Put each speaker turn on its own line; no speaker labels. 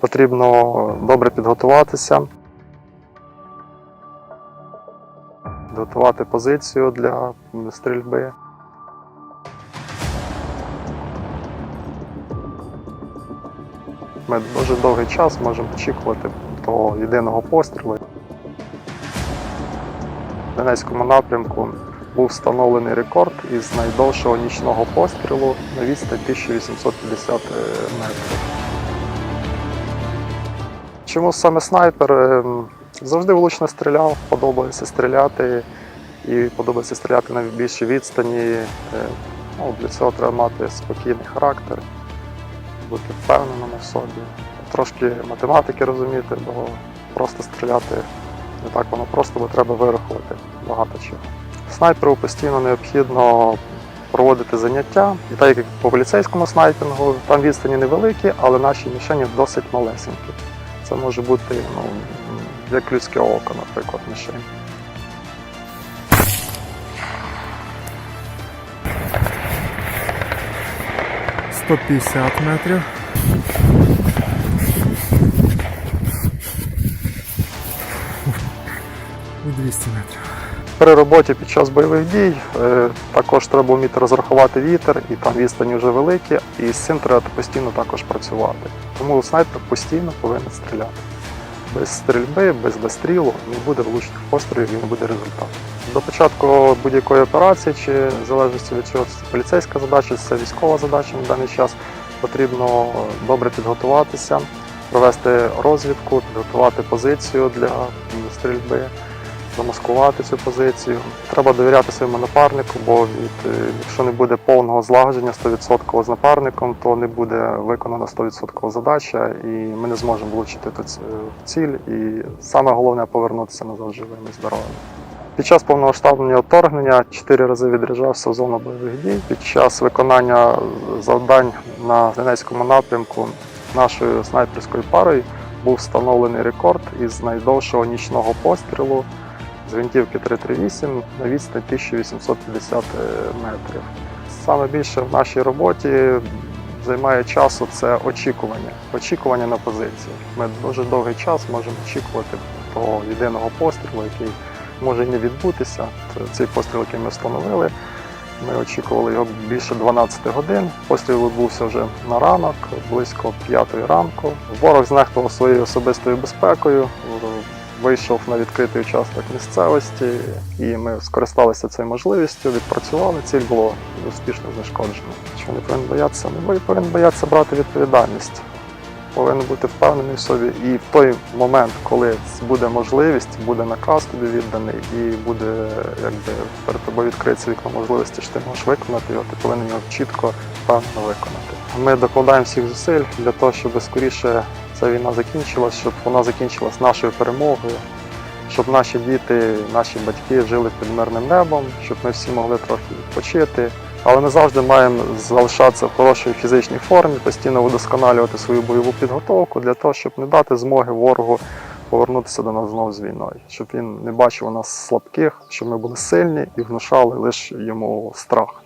Потрібно добре підготуватися, підготувати позицію для стрільби. Ми дуже довгий час можемо очікувати того єдиного пострілу. В Донецькому напрямку був встановлений рекорд із найдовшого нічного пострілу на відстань 1850 метрів. Чому саме снайпер? Ем, Завжди влучно стріляв, подобається стріляти і подобається стріляти на більшій відстані. Е, Ну, для цього треба мати спокійний характер, бути впевненим в собі, трошки математики розуміти, бо просто стріляти не так воно просто, бо треба вирахувати багато чого. Снайперу постійно необхідно проводити заняття. І так як по поліцейському снайпінгу, там відстані невеликі, але наші мішені досить малесенькі. Це може бути ну, як людське око, наприклад, мішень.
– 150 метрів. І 200 метрів.
При роботі під час бойових дій е, також треба вміти розрахувати вітер, і там відстані вже великі, і з цим треба постійно також працювати. Тому снайпер постійно повинен стріляти. Без стрільби, без дострілу не буде влучних пострілів і не буде результату. До початку будь-якої операції, чи в залежності від чого це поліцейська задача, це військова задача на даний час, потрібно добре підготуватися, провести розвідку, підготувати позицію для стрільби замаскувати цю позицію. Треба довіряти своєму напарнику, бо від, е, якщо не буде повного злагодження 100% з напарником, то не буде виконана 100% задача, і ми не зможемо влучити ту ц- ціль. І саме головне повернутися назад живими і. Під час повномасштабного вторгнення чотири рази відряджався в зону бойових дій. Під час виконання завдань на Донецькому напрямку нашою снайперською парою був встановлений рекорд із найдовшого нічного пострілу з гвинтівки 338 на відстань 1850 метрів. Саме більше в нашій роботі займає часу це очікування. Очікування на позиції. Ми дуже довгий час можемо очікувати того єдиного пострілу, який може не відбутися. Цей постріл, який ми встановили. Ми очікували його більше 12 годин. Постріл відбувся вже на ранок, близько 5 ранку. Ворог знехтував своєю особистою безпекою, вийшов на відкритий участок місцевості, і ми скористалися цією можливістю, відпрацювали. Ціль було успішно знешкоджено. Що не повинен боятися? Не повинен боятися брати відповідальність. Повинен бути впевнений в собі. І в той момент, коли буде можливість, буде наказ тобі відданий, і буде якби перед тобою відкриється вікно можливості, що ти можеш виконати його, ти повинен його чітко впевнено виконати. Ми докладаємо всіх зусиль для того, щоб скоріше ця війна закінчилась, щоб вона закінчилась нашою перемогою, щоб наші діти, наші батьки жили під мирним небом, щоб ми всі могли трохи відпочити. Але ми завжди маємо залишатися в хорошій фізичній формі, постійно удосконалювати свою бойову підготовку для того, щоб не дати змоги ворогу повернутися до нас знову з війною, щоб він не бачив у нас слабких, щоб ми були сильні і внушали лише йому страх.